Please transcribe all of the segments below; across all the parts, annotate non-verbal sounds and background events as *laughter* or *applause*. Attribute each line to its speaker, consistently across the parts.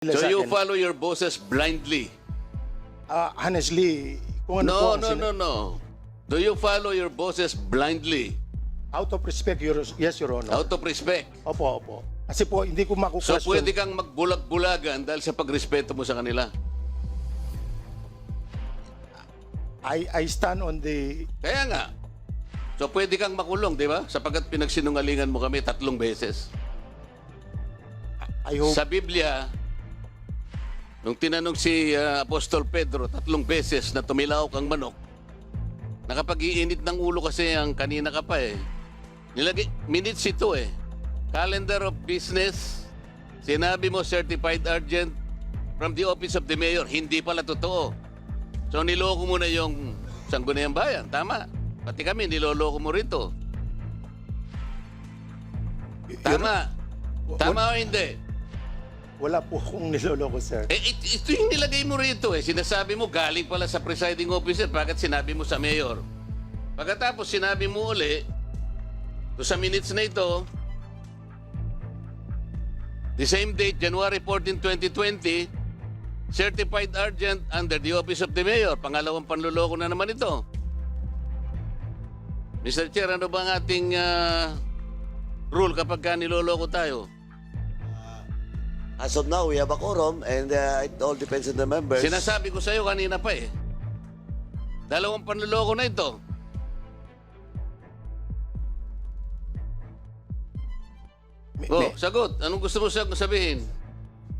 Speaker 1: So you follow your bosses blindly?
Speaker 2: Ah, honestly, kung ano po
Speaker 1: No,
Speaker 2: ang
Speaker 1: no, no, no. Do you follow your bosses blindly?
Speaker 2: Out of respect, Your, yes, Your Honor.
Speaker 1: Out of respect?
Speaker 2: Opo, opo. Kasi po, hindi ko
Speaker 1: So
Speaker 2: makukwestiyon.
Speaker 1: pwede kang magbulag-bulagan dahil sa pagrespeto mo sa kanila.
Speaker 2: I, I stand on the...
Speaker 1: Kaya nga. So pwede kang makulong, di ba? Sapagat pinagsinungalingan mo kami tatlong beses.
Speaker 2: I hope...
Speaker 1: Sa Biblia, nung tinanong si uh, Apostol Pedro tatlong beses na tumilaw kang manok, nakapag-iinit ng ulo kasi ang kanina ka pa eh. Nilagay, minutes ito eh. Calendar of business, sinabi mo certified urgent from the office of the mayor. Hindi pala totoo. So niloko mo na yung Sangguniang Bayan. Tama. Pati kami, niloloko mo rito. Tama. Tama o hindi?
Speaker 2: Wala po akong niloloko, sir.
Speaker 1: Eh, it- ito yung nilagay mo rito eh. Sinasabi mo galing pala sa presiding officer. Bakit sinabi mo sa mayor? Pagkatapos sinabi mo uli, to sa minutes na ito, the same date, January 14, 2020, certified urgent under the office of the mayor. Pangalawang panluloko na naman ito. Mr. Chair, ano ba ang ating ah, rule kapag ka niloloko tayo?
Speaker 3: As of now, we have a quorum and uh, it all depends on the members.
Speaker 1: Sinasabi ko sa'yo kanina pa eh. Dalawang panluloko na ito.
Speaker 2: May-
Speaker 1: Oh,
Speaker 2: may-
Speaker 1: sagot. Anong gusto mo sa- sabihin?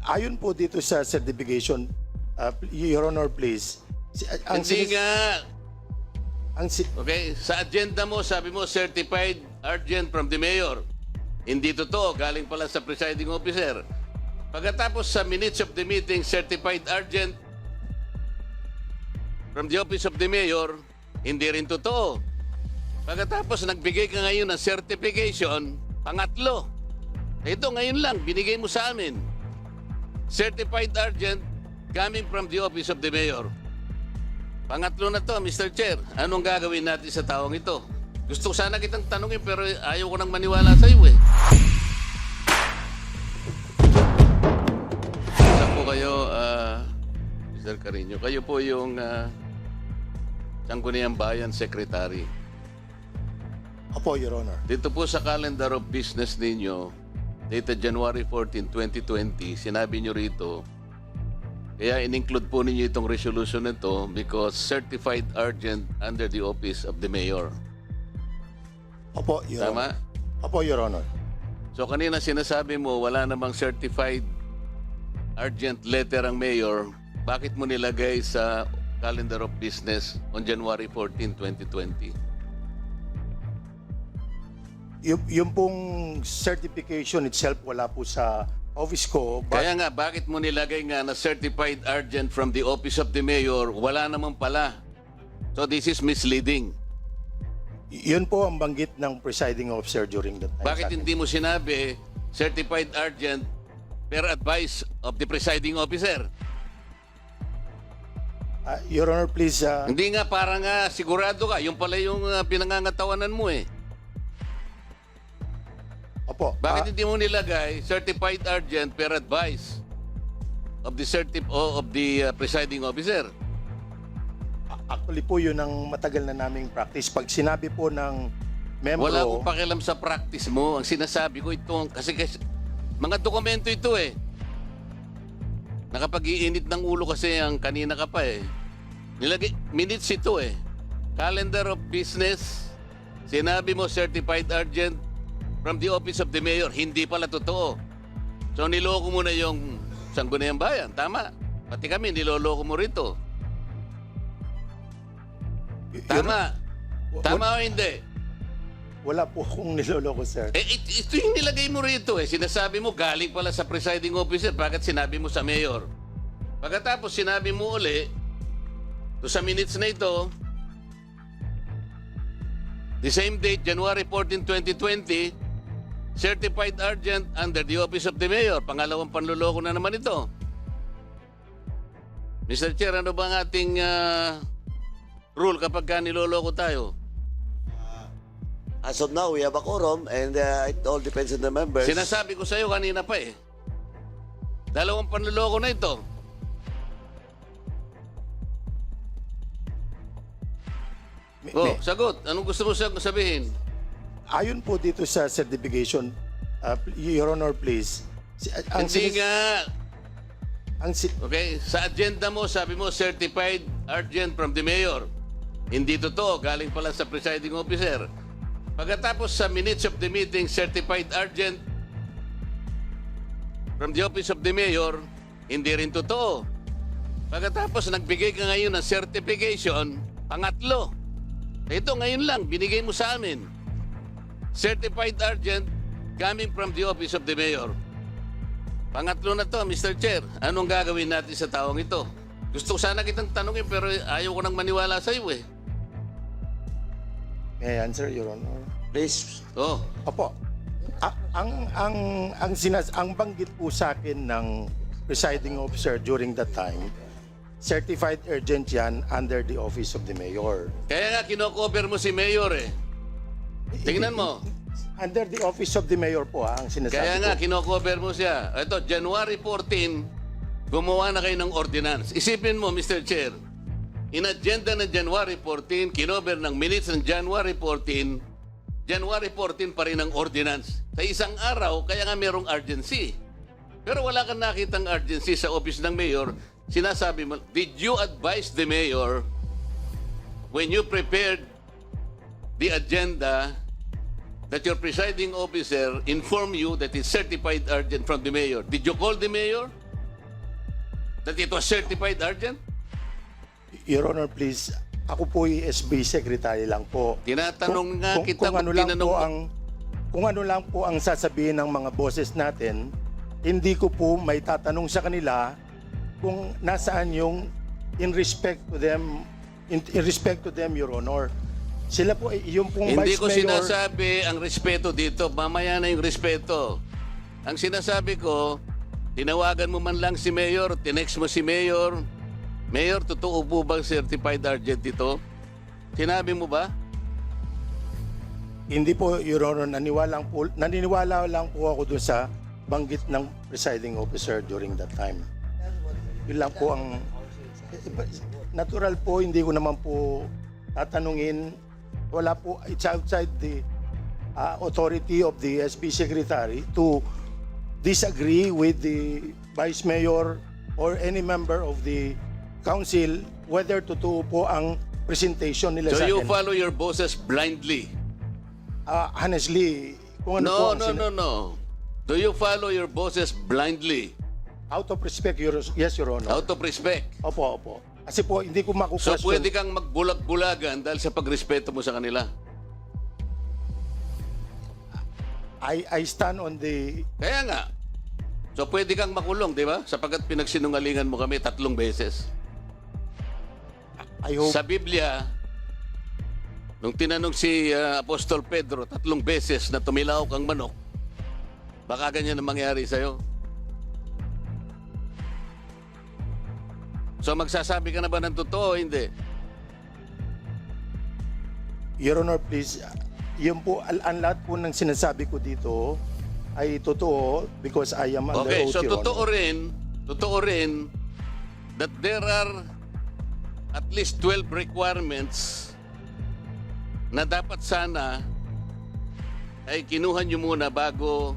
Speaker 2: ayon po dito sa certification, uh, Your Honor, please. Si- Ang,
Speaker 1: Hindi
Speaker 2: sinis-
Speaker 1: nga.
Speaker 2: ang si-
Speaker 1: Okay? Sa agenda mo, sabi mo, certified urgent from the mayor. Hindi totoo. Galing pala sa presiding officer. Pagkatapos sa minutes of the meeting, certified urgent from the office of the mayor, hindi rin totoo. Pagkatapos nagbigay ka ngayon ng certification, pangatlo. Ito ngayon lang, binigay mo sa amin. Certified urgent coming from the office of the mayor. Pangatlo na to, Mr. Chair. Anong gagawin natin sa taong ito? Gusto ko sana kitang tanungin pero ayaw ko nang maniwala sa iyo eh. Mr. Carino. Kayo po yung uh, Sangguniang Bayan Secretary.
Speaker 2: Opo, Your Honor.
Speaker 1: Dito po sa calendar of business ninyo, dated January 14, 2020, sinabi nyo rito, kaya in-include po ninyo itong resolution nito because certified urgent under the office of the mayor.
Speaker 2: Opo, Your
Speaker 1: Tama?
Speaker 2: Honor. Opo, Your Honor.
Speaker 1: So kanina sinasabi mo wala namang certified urgent letter ang mayor. Bakit mo nilagay sa calendar of business on January 14, 2020?
Speaker 2: Yung, yung pong certification itself, wala po sa office ko. But
Speaker 1: Kaya nga, bakit mo nilagay nga na certified urgent from the office of the mayor? Wala naman pala. So this is misleading.
Speaker 2: yun po ang banggit ng presiding officer during that time.
Speaker 1: Bakit
Speaker 2: sa akin.
Speaker 1: hindi mo sinabi certified urgent per advice of the presiding officer?
Speaker 2: Ah, Your Honor, please, ah,
Speaker 1: Hindi nga, para nga sigurado ka. Yung pala yung uh, pinangangatawanan mo eh.
Speaker 2: opo.
Speaker 1: Bakit
Speaker 2: Ah,
Speaker 1: hindi mo nilagay certified urgent per advice of the certif of the uh, presiding officer?
Speaker 2: actually po, yun ang matagal na naming practice. Pag sinabi po ng membro...
Speaker 1: Wala akong pakialam sa practice mo. Ang sinasabi ko ito, kasi, kasi mga dokumento ito eh. Nakapag-iinit ng ulo kasi ang kanina ka pa eh. Nilagay, minutes ito eh. Calendar of business, sinabi mo certified urgent from the office of the mayor. Hindi pala totoo. So niloko mo na yung Sangguniang Bayan. Tama. Pati kami, niloloko mo rito. Tama.
Speaker 2: Wa-
Speaker 1: Tama o hindi?
Speaker 2: Wala po akong niloloko, sir.
Speaker 1: Eh, it- ito yung nilagay mo rito eh. Sinasabi mo galing pala sa presiding officer. Bakit sinabi mo sa mayor? Pagkatapos sinabi mo uli, to sa minutes na ito, the same date, January 14, 2020, certified urgent under the office of the mayor. Pangalawang panluloko na naman ito. Mr. Chair, ano ba ang ating ah, rule kapag ka niloloko tayo?
Speaker 3: As of now, we have a quorum and uh, it all depends on the members.
Speaker 1: Sinasabi ko sa iyo kanina pa eh. Dalawang panluloko na ito. Oh, sagot. Anong gusto mo sab- sabihin?
Speaker 2: ayon po dito sa certification, uh, Your Honor, please. Si- Ang,
Speaker 1: Hindi
Speaker 2: sinis-
Speaker 1: nga.
Speaker 2: ang si-
Speaker 1: Okay? Sa agenda mo, sabi mo, certified urgent from the mayor. Hindi totoo. Galing pala sa presiding officer. Pagkatapos sa minutes of the meeting, certified urgent from the office of the mayor, hindi rin totoo. Pagkatapos nagbigay ka ngayon ng certification, pangatlo. Ito ngayon lang, binigay mo sa amin. Certified urgent coming from the office of the mayor. Pangatlo na to, Mr. Chair. Anong gagawin natin sa taong ito? Gusto ko sana kitang tanongin pero ayaw ko nang maniwala sa iyo eh.
Speaker 2: May I answer, Your Honor?
Speaker 3: Please.
Speaker 1: Oh,
Speaker 2: Opo. A- ang ang ang sinas ang banggit po sa akin ng presiding officer during that time certified urgent yan under the office of the mayor.
Speaker 1: kaya nga kinocover mo si Mayor eh. Tingnan mo. *laughs*
Speaker 2: Under the office of the mayor po ha, ang sinasabi
Speaker 1: Kaya nga
Speaker 2: ko.
Speaker 1: kinocover mo siya. Ito, January 14, gumawa na kayo ng ordinance. Isipin mo, Mr. Chair, in agenda ng January 14, kinover ng minutes ng January 14, January 14 pa rin ang ordinance. Sa isang araw, kaya nga merong urgency. Pero wala kang nakitang urgency sa office ng mayor. Sinasabi mo, did you advise the mayor when you prepared the agenda that your presiding officer inform you that it's certified urgent from the mayor? Did you call the mayor? That it was certified urgent?
Speaker 2: Your Honor, please. Ako po yung SB secretary lang po.
Speaker 1: Tinatanong nga
Speaker 2: kung,
Speaker 1: kita
Speaker 2: kung
Speaker 1: kung
Speaker 2: ano lang po ang kung ano lang po ang sasabihin ng mga bosses natin, hindi ko po may tatanong sa kanila kung nasaan yung in respect to them in, in respect to them your honor. Sila po eh, yung pong
Speaker 1: Hindi
Speaker 2: vice
Speaker 1: ko
Speaker 2: mayor
Speaker 1: sinasabi ang respeto dito. Mamaya na yung respeto. Ang sinasabi ko, tinawagan mo man lang si Mayor, tinext mo si Mayor. Mayor, totoo po bang certified urgent ito? Sinabi mo ba?
Speaker 2: hindi po your honor naniwala po naniniwala lang po ako doon sa banggit ng presiding officer during that time. Yun lang po ang natural po hindi ko naman po tatanungin wala po it's outside the uh, authority of the SB secretary to disagree with the vice mayor or any member of the council whether totoo po ang presentation nila
Speaker 1: So
Speaker 2: sa
Speaker 1: you
Speaker 2: akin.
Speaker 1: follow your bosses blindly?
Speaker 2: Ah, honestly, kung ano po
Speaker 1: No,
Speaker 2: ang
Speaker 1: no,
Speaker 2: sina-
Speaker 1: no, no. Do you follow your bosses blindly?
Speaker 2: Out of respect, your, yes, Your Honor.
Speaker 1: Out of respect?
Speaker 2: Opo, opo. Kasi po, hindi ko
Speaker 1: So
Speaker 2: makukwestiyon.
Speaker 1: pwede kang magbulag-bulagan dahil sa pagrespeto mo sa kanila?
Speaker 2: I, I stand on the...
Speaker 1: Kaya nga. So pwede kang makulong, di ba? Sapagkat pinagsinungalingan mo kami tatlong beses.
Speaker 2: I hope...
Speaker 1: Sa Biblia, nung tinanong si uh, Apostol Pedro tatlong beses na tumilaw kang manok, baka ganyan ang mangyari sa'yo. So magsasabi ka na ba ng totoo o hindi?
Speaker 2: Your Honor, please, yun po, al- ang lahat po ng sinasabi ko dito ay totoo because I am under
Speaker 1: Okay,
Speaker 2: oath,
Speaker 1: so
Speaker 2: Your
Speaker 1: totoo
Speaker 2: Honor.
Speaker 1: rin, totoo rin that there are at least 12 requirements na dapat sana ay kinuha nyo muna bago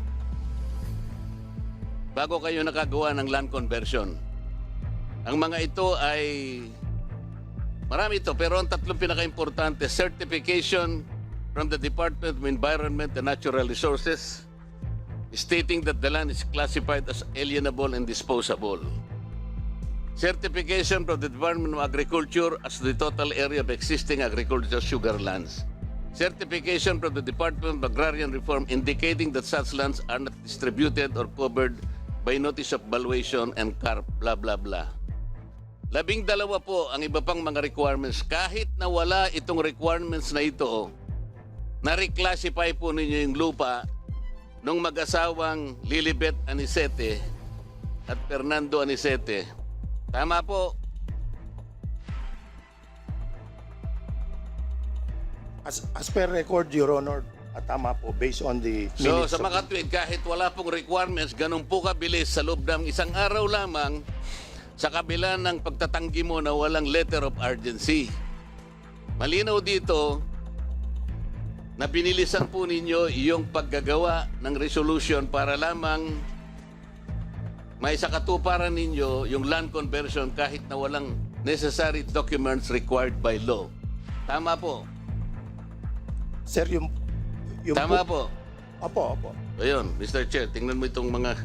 Speaker 1: bago kayo nakagawa ng land conversion. Ang mga ito ay marami ito pero ang tatlong pinaka-importante certification from the Department of Environment and Natural Resources stating that the land is classified as alienable and disposable. Certification from the Department of Agriculture as the total area of existing agricultural sugar lands. Certification from the Department of Agrarian Reform indicating that such lands are not distributed or covered by notice of valuation and CARP, blah, blah, blah. Labing dalawa po ang iba pang mga requirements. Kahit na wala itong requirements na ito, na-reclassify po ninyo yung lupa nung mag-asawang Lilibet Anisete at Fernando Anisete. Tama po.
Speaker 2: As, as per record, Your Honor, At tama po, based on the
Speaker 1: So
Speaker 2: minutes
Speaker 1: sa
Speaker 2: of-
Speaker 1: makatwid, kahit wala pong requirements, ganun po kabilis sa loob ng isang araw lamang, sa kabila ng pagtatanggi mo na walang letter of urgency. Malinaw dito na binilisan po ninyo yung paggagawa ng resolution para lamang may sakatuparan ninyo yung land conversion kahit na walang necessary documents required by law. Tama po.
Speaker 2: Sir, yung... yung
Speaker 1: Tama po.
Speaker 2: Opo, opo.
Speaker 1: Ayun, Mr. Chair, tingnan mo itong mga...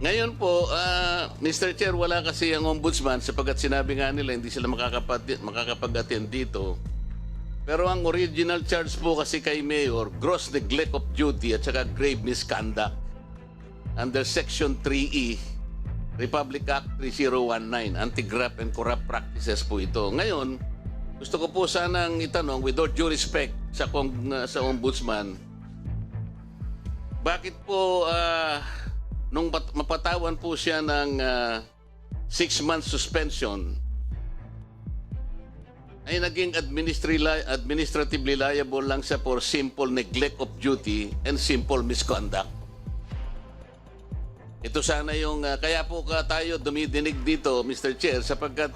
Speaker 1: Ngayon po, ah, Mr. Chair, wala kasi ang ombudsman sapagkat sinabi nga nila hindi sila makakapag- makakapag-attend dito. Pero ang original charge po kasi kay Mayor, gross neglect of duty at saka grave misconduct under Section 3E Republic Act 3019, Anti-Graft and Corrupt Practices po ito. Ngayon, gusto ko po sanang itanong, with all due respect sa, kong, uh, sa ombudsman, bakit po ah, nung pat- mapatawan po siya ng ah, six months suspension, ay naging administratively liable lang siya for simple neglect of duty and simple misconduct. Ito sana yung, ah, kaya po ka tayo dumidinig dito, Mr. Chair, sapagkat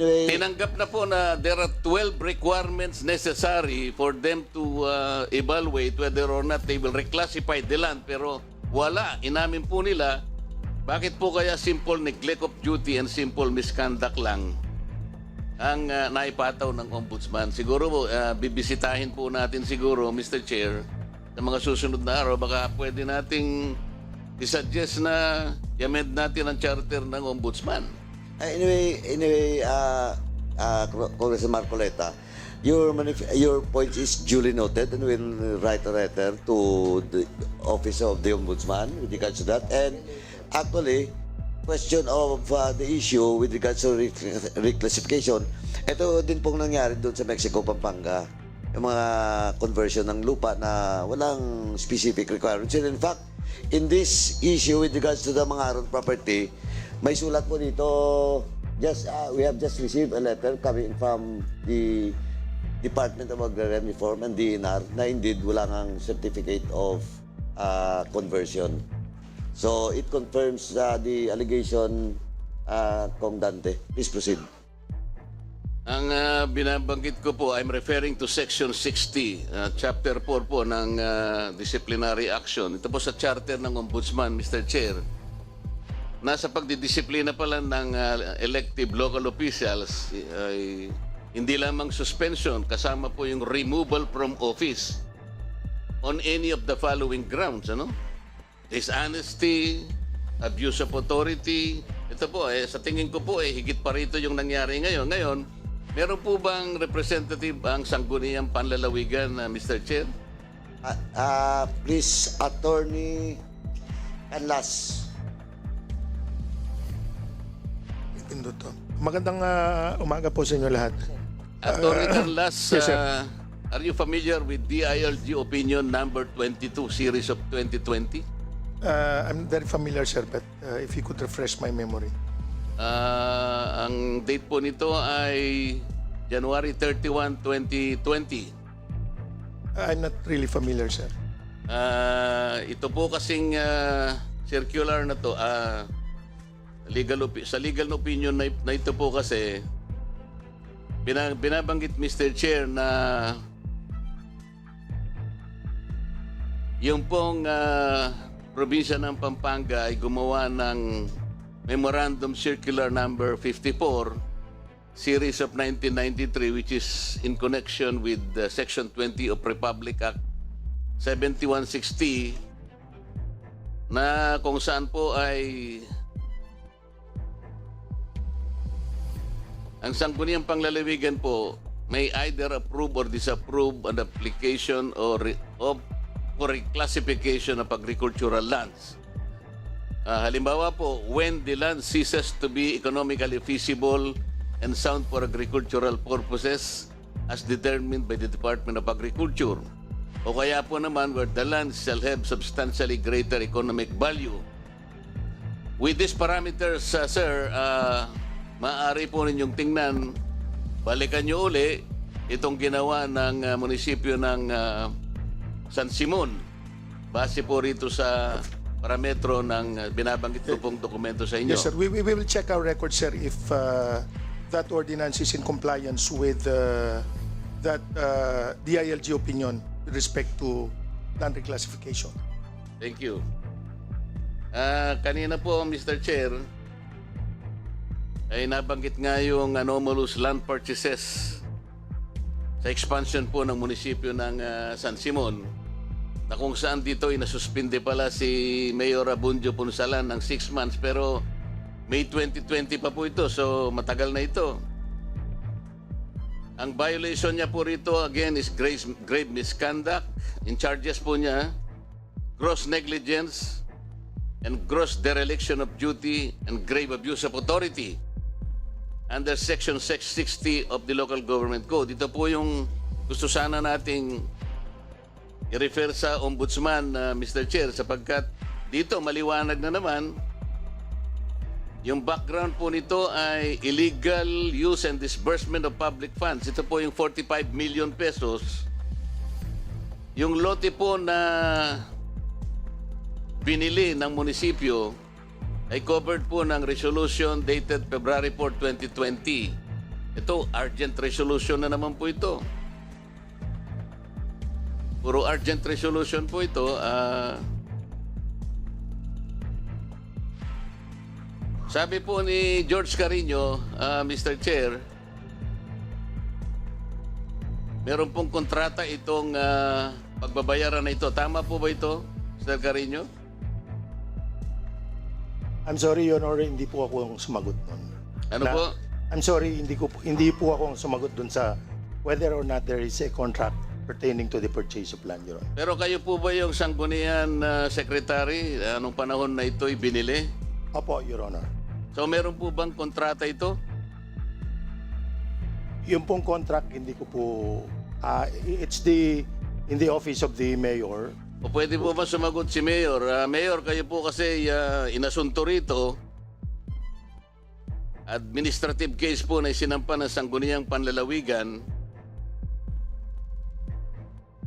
Speaker 1: tinanggap na po na there are 12 requirements necessary for them to uh, evaluate whether or not they will reclassify the land. Pero wala, inamin po nila, bakit po kaya simple neglect of duty and simple misconduct lang ang uh, naipataw ng ombudsman? Siguro uh, bibisitahin po natin siguro, Mr. Chair, sa mga susunod na araw, baka pwede nating isuggest na i-amend natin ang charter ng ombudsman.
Speaker 3: Anyway, anyway, uh, uh, Congressman Marcoleta, your your point is duly noted and we'll write a letter to the office of the ombudsman with regards to that. And actually, question of uh, the issue with regards to rec- reclassification, ito din pong nangyari doon sa Mexico, Pampanga. Yung mga conversion ng lupa na walang specific requirements. And in fact, in this issue with regards to the mga Aron property, may sulat po dito, just, uh, we have just received a letter coming from the Department of Agrarian Reform and DNR na indeed wala ngang certificate of uh, conversion. So it confirms uh, the allegation, uh, Kong Dante. Please proceed.
Speaker 1: Ang ah, binabanggit ko po, I'm referring to Section 60, ah, Chapter 4 po ng ah, Disciplinary Action. Ito po sa charter ng Ombudsman, Mr. Chair. Nasa pagdidisiplina pala ng ah, elective local officials, ay hindi lamang suspension, kasama po yung removal from office on any of the following grounds, ano? Dishonesty, abuse of authority. Ito po, eh, sa tingin ko po, eh, higit pa rito yung nangyari ngayon. Ngayon, meron po bang representative ang sangguniang panlalawigan, na Mr. Chair?
Speaker 3: Uh, uh, please, Attorney Canlas.
Speaker 2: Pinduto. Magandang ah, umaga po sa inyo lahat.
Speaker 1: Attorney Carlas,
Speaker 2: yes, sir.
Speaker 1: uh, are you familiar with DILG Opinion Number 22, Series of 2020?
Speaker 2: Uh, I'm very familiar, sir, but uh, if you could refresh my memory.
Speaker 1: Ah, ang date po nito ay January 31, 2020.
Speaker 2: I'm not really familiar, sir.
Speaker 1: Ah, ito po kasing ah, circular na to, ah, legal sa legal opinion na, na ito po kasi bina- binabanggit Mr. Chair na yung pong ah, probinsya ng Pampanga ay gumawa ng Memorandum Circular Number 54 series of 1993 which is in connection with uh, Section 20 of Republic Act 7160 na kung saan po ay ang sangguniang panglalawigan po may either approve or disapprove an application or re- of for reclassification of agricultural lands. Ah, halimbawa po, when the land ceases to be economically feasible and sound for agricultural purposes as determined by the Department of Agriculture. O kaya po naman where the land shall have substantially greater economic value With these parameters, uh, sir, uh, maaari po ninyong tingnan, balikan nyo uli itong ginawa ng uh, munisipyo ng uh, San Simon. Base po rito sa parametro ng uh, binabanggit ko pong dokumento sa inyo.
Speaker 4: Yes, sir. We, we we will check our record, sir, if uh, that ordinance is in compliance with uh, that uh, DILG opinion with respect to land reclassification.
Speaker 1: Thank you. Ah, kanina po, Mr. Chair, ay nabanggit nga yung anomalous land purchases sa expansion po ng munisipyo ng ah, San Simon na kung saan dito ay nasuspinde pala si Mayor Abundio Punsalan ng 6 months pero May 2020 pa po ito so matagal na ito. Ang violation niya po rito again is grave, grave misconduct. In charges po niya, gross negligence and gross dereliction of duty and grave abuse of authority under Section 660 of the Local Government Code. Ito po yung gusto sana nating i-refer sa Ombudsman, uh, Mr. Chair, sapagkat dito maliwanag na naman yung background po nito ay illegal use and disbursement of public funds. Ito po yung 45 million pesos. Yung lote po na binili ng munisipyo ay covered po ng resolution dated February 4, 2020. Ito, urgent resolution na naman po ito. Puro urgent resolution po ito. ah sabi po ni George Carino, ah, Mr. Chair, meron pong kontrata itong ah, pagbabayaran na ito. Tama po ba ito, Mr. Carino?
Speaker 4: I'm sorry, Your Honor, hindi po ako ang sumagot nun.
Speaker 1: Ano
Speaker 4: Na-
Speaker 1: po?
Speaker 4: I'm sorry, hindi ko hindi po ako ang sumagot dun sa whether or not there is a contract pertaining to the purchase of land, Your Honor.
Speaker 1: Pero kayo po ba yung sanggunian na secretary anong panahon na ito'y binili?
Speaker 4: Opo, Your Honor.
Speaker 1: So meron po bang kontrata ito?
Speaker 4: Yung pong contract, hindi ko po... ah, it's the... In the office of the mayor,
Speaker 1: O pwede po ba sumagot si Mayor? Ah, Mayor, kayo po kasi ah, inasunto rito. Administrative case po na isinampa ng sangguniang panlalawigan.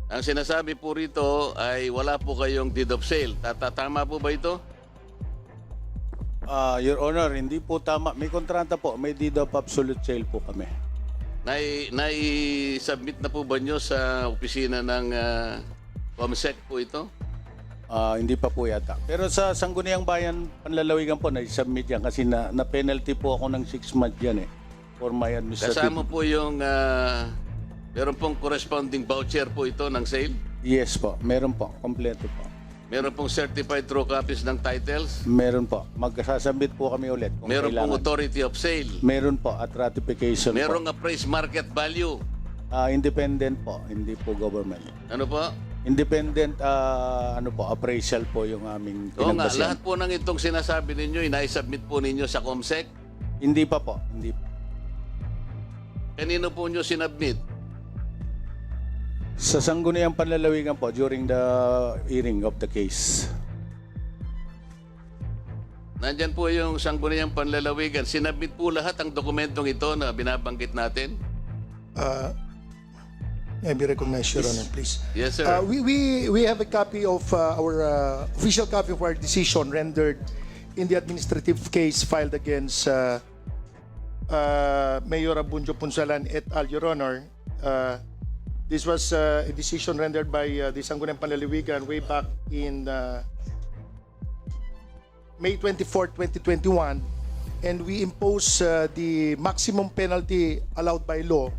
Speaker 1: Ang sinasabi po rito ay wala po kayong deed of sale. Tatatama po ba ito?
Speaker 5: Ah, Your Honor, hindi po tama. May kontrata po, may deed of absolute sale po kami.
Speaker 1: Nai, nai-submit na po ba nyo sa opisina ng ah, COMSEC po ito?
Speaker 5: Ah, hindi pa po yata. Pero sa Sangguniang Bayan, panlalawigan po, na-submit yan kasi na, na-penalty po ako ng 6 months yan eh. For my administrative.
Speaker 1: Kasama po yung, ah, meron pong corresponding voucher po ito ng sale?
Speaker 5: Yes po, meron po. Kompleto po.
Speaker 1: Meron pong certified true copies ng titles?
Speaker 5: Meron po. Magkasasabit po kami ulit kung
Speaker 1: Meron pong
Speaker 5: kailangan.
Speaker 1: authority of sale?
Speaker 5: Meron po at ratification po.
Speaker 1: Merong appraised market value?
Speaker 5: Ah, independent po, hindi po government.
Speaker 1: Ano po?
Speaker 5: Independent ah, ano po, appraisal po yung aming
Speaker 1: Oo nga,
Speaker 5: pinagbasihan.
Speaker 1: lahat po ng itong sinasabi ninyo, inai-submit po ninyo sa COMSEC.
Speaker 5: Hindi pa po, hindi.
Speaker 1: Kanino po nyo sinubmit?
Speaker 5: Sa sangguniang panlalawigan po during the hearing of the case.
Speaker 1: Nandyan po yung sangguniang panlalawigan. Sinabit po lahat ang dokumentong ito na binabanggit natin?
Speaker 4: uh, may I be recognized, Your Honor, please.
Speaker 1: Yes, sir.
Speaker 4: Uh, we, we, we have a copy of uh, our uh, official copy of our decision rendered in the administrative case filed against uh, uh, Mayor Abunjo Punsalan et al. Your Honor. Uh, this was uh, a decision rendered by uh, the Sangguniang Panlalawigan way back in uh, May 24, 2021, and we impose uh, the maximum penalty allowed by law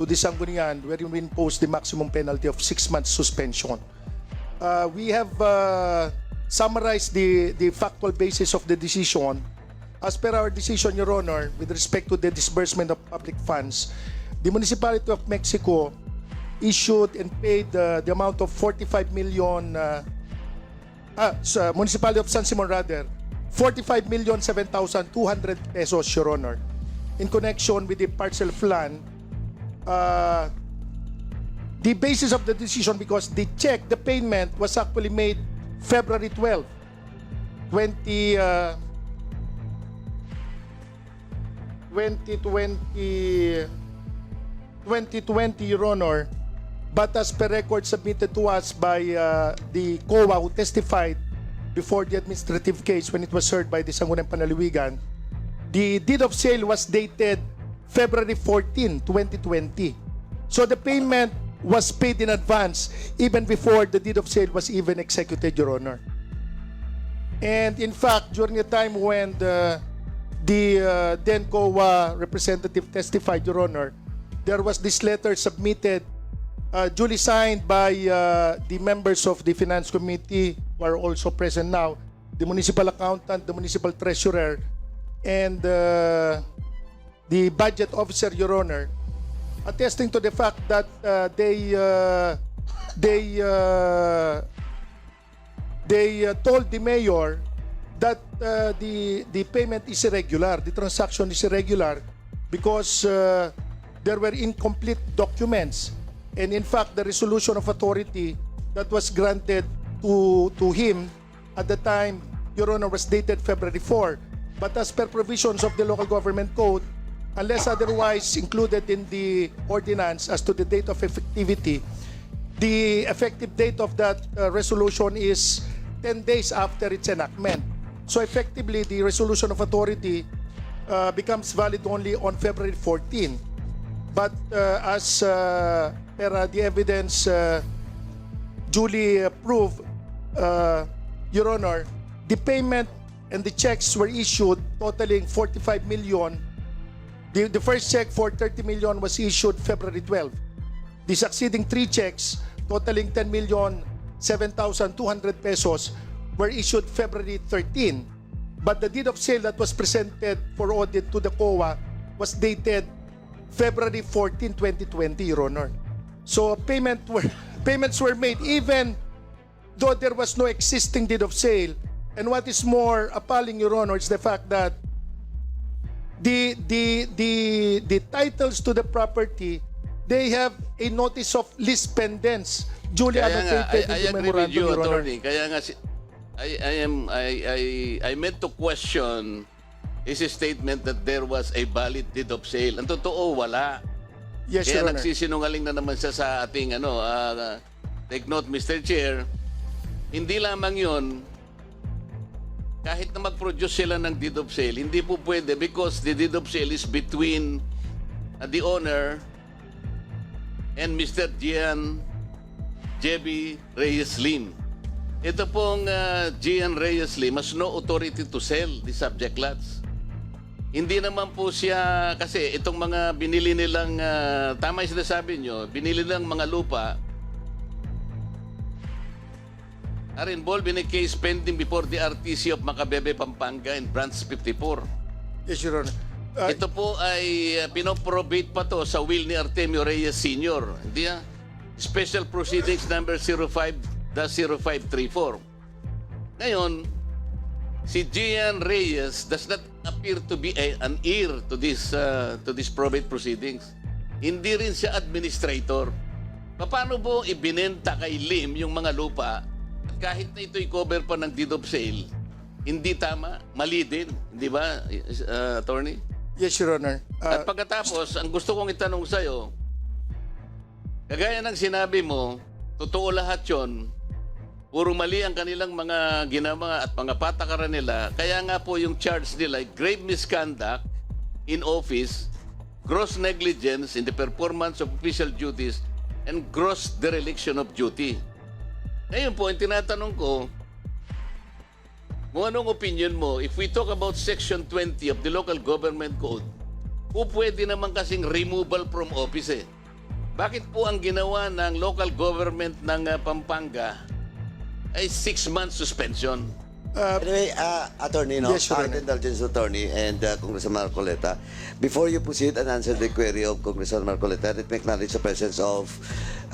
Speaker 4: to the Sangguniang, wherein we impose the maximum penalty of six months suspension. Uh, we have uh, summarized the, the factual basis of the decision. As per our decision, Your Honor, with respect to the disbursement of public funds, the Municipality of Mexico issued and paid uh, the amount of 45 million uh, ah, sa Municipality of San Simon rather, 45 million 7,200 pesos, Your Honor, in connection with the parcel plan. Uh, the basis of the decision because the check, the payment was actually made February 12, 20, uh, 2020, 2020, Your Honor, but as per record submitted to us by uh, the COA who testified before the administrative case when it was heard by the Sangguniang Panaliwigan, the deed of sale was dated February 14, 2020. So the payment was paid in advance even before the deed of sale was even executed, Your Honor. And in fact, during the time when the, the uh, then COA representative testified, Your Honor, there was this letter submitted, uh, duly signed by uh, the members of the Finance Committee who are also present now, the municipal accountant, the municipal treasurer, and uh, the budget officer, Your Honor, attesting to the fact that uh, they uh, they uh, they uh, told the mayor that uh, the the payment is irregular, the transaction is irregular because uh, there were incomplete documents, and in fact, the resolution of authority that was granted to to him at the time, Your Honor, was dated February 4. But as per provisions of the local government code, unless otherwise included in the ordinance as to the date of effectivity, the effective date of that uh, resolution is 10 days after its enactment. So effectively, the resolution of authority uh, becomes valid only on February 14. But uh, as uh, per uh, the evidence uh, duly uh, Your Honor, the payment and the checks were issued totaling 45 million. The, the first check for 30 million was issued February 12. The succeeding three checks totaling 10 million 7,200 pesos were issued February 13. But the deed of sale that was presented for audit to the COA was dated February 14, 2020, Your Honor. So payment were, *laughs* payments were made even though there was no existing deed of sale. And what is more appalling, Your Honor, is the fact that the the the the titles to the property they have a notice of lease pendants duly
Speaker 1: Kaya nga, I,
Speaker 4: annotated
Speaker 1: I
Speaker 4: in the
Speaker 1: agree with
Speaker 4: memorandum,
Speaker 1: you,
Speaker 4: Your Honor.
Speaker 1: attorney. Kaya nga, si, I, I am, I, I, I meant to question his statement that there was a valid deed of sale. Ang totoo, wala.
Speaker 4: Yes,
Speaker 1: Kaya
Speaker 4: Your Honor.
Speaker 1: nagsisinungaling na naman siya sa ating, ano, ah, take note, Mr. Chair, hindi lamang yon kahit na mag-produce sila ng deed of sale, hindi po pwede because the deed of sale is between uh, the owner and Mr. Gian Jebi Reyes Lim. Ito pong uh, Gian Reyes Lim has no authority to sell the subject lots. Hindi naman po siya, kasi itong mga binili nilang, uh, tama yung sinasabi nyo, binili nilang mga lupa, are involved in a case pending before the RTC of Macabebe, Pampanga in Branch 54.
Speaker 4: Yes, Your Honor. Uh,
Speaker 1: Ito po ay uh, pinoprobate pa to sa will ni Artemio Reyes Sr. Hindi ah? Special Proceedings number 05-0534. Ngayon, si Gian Reyes does not appear to be a- an heir to this uh, to this probate proceedings. Hindi rin siya administrator. Paano po ibinenta kay Lim yung mga lupa kahit na ito'y cover pa ng deed of sale, hindi tama, mali din, di ba, uh, attorney?
Speaker 4: yes, Your Honor.
Speaker 1: At
Speaker 4: Uh,
Speaker 1: pagkatapos, ang gusto kong itanong sa'yo, kagaya ng sinabi mo, totoo lahat yon, puro mali ang kanilang mga ginawa at mga patakaran nila, kaya nga po yung charge nila, grave misconduct in office, gross negligence in the performance of official duties, and gross dereliction of duty. Ngayon po, ang tinatanong ko, kung anong opinion mo, if we talk about Section 20 of the Local Government Code, po pwede naman kasing removal from office eh. Bakit po ang ginawa ng local government ng uh, Pampanga ay six months suspension?
Speaker 3: Anyway, uh, Attorney, no?
Speaker 4: Yes, Your Honor.
Speaker 3: Indulgence Attorney and uh, Congressman Marcoleta, before you proceed and answer the query of Congressman Marcoleta, let me acknowledge the presence of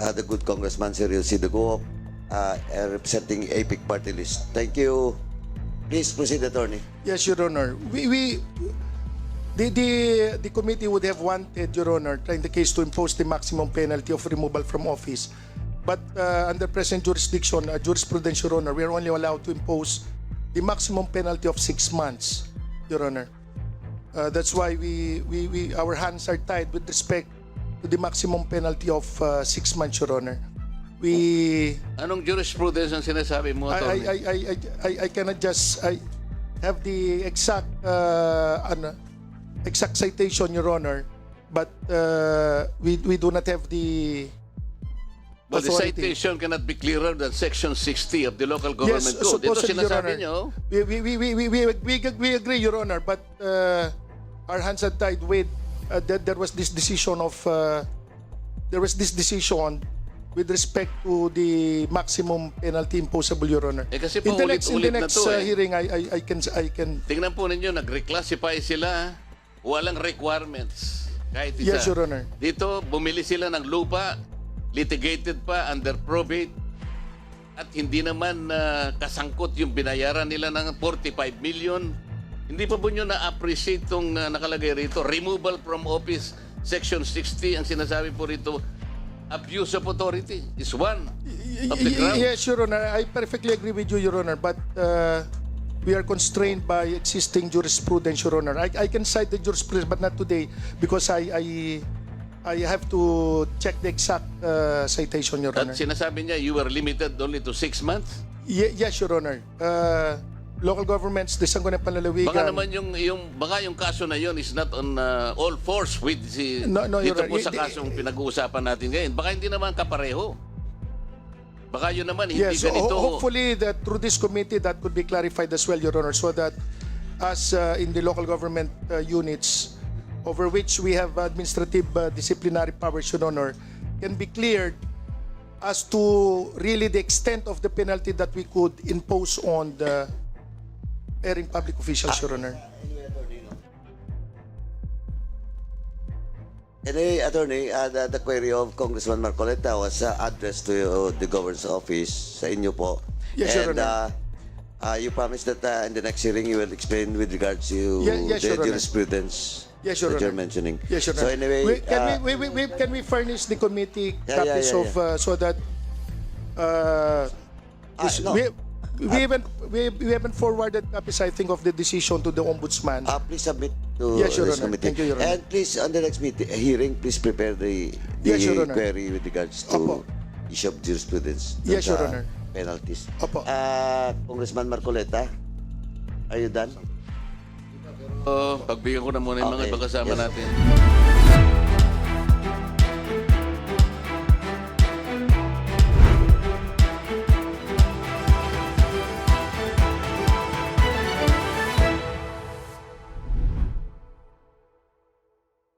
Speaker 3: uh, the good Congressman Cyril Sidugo, uh, uh, representing APIC Party List. Thank you. Please proceed, Attorney.
Speaker 4: Yes, Your Honor. We, we the, the, the committee would have wanted, Your Honor, in the case to impose the maximum penalty of removal from office. But uh, under present jurisdiction, uh, jurisprudence, Your Honor, we are only allowed to impose the maximum penalty of six months, Your Honor. Uh, that's why we, we, we our hands are tied with respect to the maximum penalty of uh, six months, Your Honor. We
Speaker 1: Anong jurisprudence ang sinasabi mo,
Speaker 4: I, I,
Speaker 1: Atty.?
Speaker 4: I, I, I, I cannot just I have the exact uh, ano, exact citation, Your Honor, but uh, we we do not have the
Speaker 1: Well, the
Speaker 4: authority.
Speaker 1: citation cannot be clearer than Section 60 of the Local Government
Speaker 4: yes,
Speaker 1: Code. Ito
Speaker 4: supposedly, Your
Speaker 1: sinasabi
Speaker 4: Honor.
Speaker 1: niyo,
Speaker 4: We, we, we, we, we, we, we, we agree, Your Honor, but uh, our hands are tied with uh, that there was this decision of uh, there was this decision with respect to the maximum penalty imposable, Your Honor.
Speaker 1: Eh, kasi
Speaker 4: in the next, in the next
Speaker 1: to,
Speaker 4: uh,
Speaker 1: eh.
Speaker 4: hearing, I, I, I can I can
Speaker 1: tingnan po ninyo, nag-reclassify sila, walang requirements. Kahit isa.
Speaker 4: Yes, Your Honor.
Speaker 1: Dito, bumili sila ng lupa, litigated pa, under probate, at hindi naman uh, kasangkot yung binayaran nila ng 45 million. Hindi pa po nyo na-appreciate itong uh, nakalagay rito. Removal from office, Section 60, ang sinasabi po rito, abuse of authority is one of the grounds.
Speaker 4: Yes, Your Honor. I perfectly agree with you, Your Honor. But uh, we are constrained by existing jurisprudence, Your Honor. I, I can cite the jurisprudence, but not today because I I, I have to check the exact uh, citation, Your
Speaker 1: At
Speaker 4: Honor.
Speaker 1: sinasabi niya, you were limited only to six months.
Speaker 4: Ye- yes, Your Honor. Uh, local governments, the Sangguniang Panlalawigan.
Speaker 1: Baka naman yung yung baka yung kaso na yon is not on uh, all force with si
Speaker 4: No, no,
Speaker 1: dito po
Speaker 4: Honor.
Speaker 1: sa kasong pinag-uusapan natin ngayon. Baka hindi naman kapareho. Baka yun naman hindi
Speaker 4: Yes, ho-
Speaker 1: ganito.
Speaker 4: hopefully that through this committee that could be clarified as well, Your Honor, so that as uh, in the local government uh, units over which we have administrative uh, disciplinary powers, Your Honor, can be cleared as to really the extent of the penalty that we could impose on the erring public officials, Your Honor.
Speaker 3: Anyway, attorney, uh, the, the query of Congressman Marcoleta was uh, addressed to uh, the governor's office sa inyo po.
Speaker 4: Yes, Your
Speaker 3: and,
Speaker 4: Honor.
Speaker 3: Uh, uh, you promised that uh, in the next hearing you will explain with regards to
Speaker 4: Ye- yes,
Speaker 3: the
Speaker 4: Honor.
Speaker 3: jurisprudence
Speaker 4: Yes, Your
Speaker 3: that you're
Speaker 4: Honor.
Speaker 3: mentioning.
Speaker 4: Yes, Your
Speaker 3: So
Speaker 4: Honor.
Speaker 3: anyway,
Speaker 4: We- can,
Speaker 3: uh,
Speaker 4: we, we, we, can we furnish the committee
Speaker 3: Yeah, yeah,
Speaker 4: copies
Speaker 3: yeah,
Speaker 4: of uh, so that uh, this-
Speaker 3: no.
Speaker 4: we, we haven't we, we haven't forwarded copies I think of the decision to the ombudsman.
Speaker 3: uh, please submit to
Speaker 4: Yes, Your
Speaker 3: this
Speaker 4: Honor.
Speaker 3: committee.
Speaker 4: Thank you, Your Honor.
Speaker 3: And please, on the next meeting, hearing, please prepare the, the
Speaker 4: Yes, Your Honor.
Speaker 3: query with regards to
Speaker 4: Opo.
Speaker 3: issue of jurisprudence. dun
Speaker 4: Yes, Your
Speaker 3: sa
Speaker 4: Honor.
Speaker 3: Penalties.
Speaker 4: Opo.
Speaker 3: Uh, Congressman Marcoleta, are you done?
Speaker 1: Oh, pagbigyan ko na muna yung mga
Speaker 3: Okay.
Speaker 1: ibang kasama
Speaker 3: Yes.
Speaker 1: natin.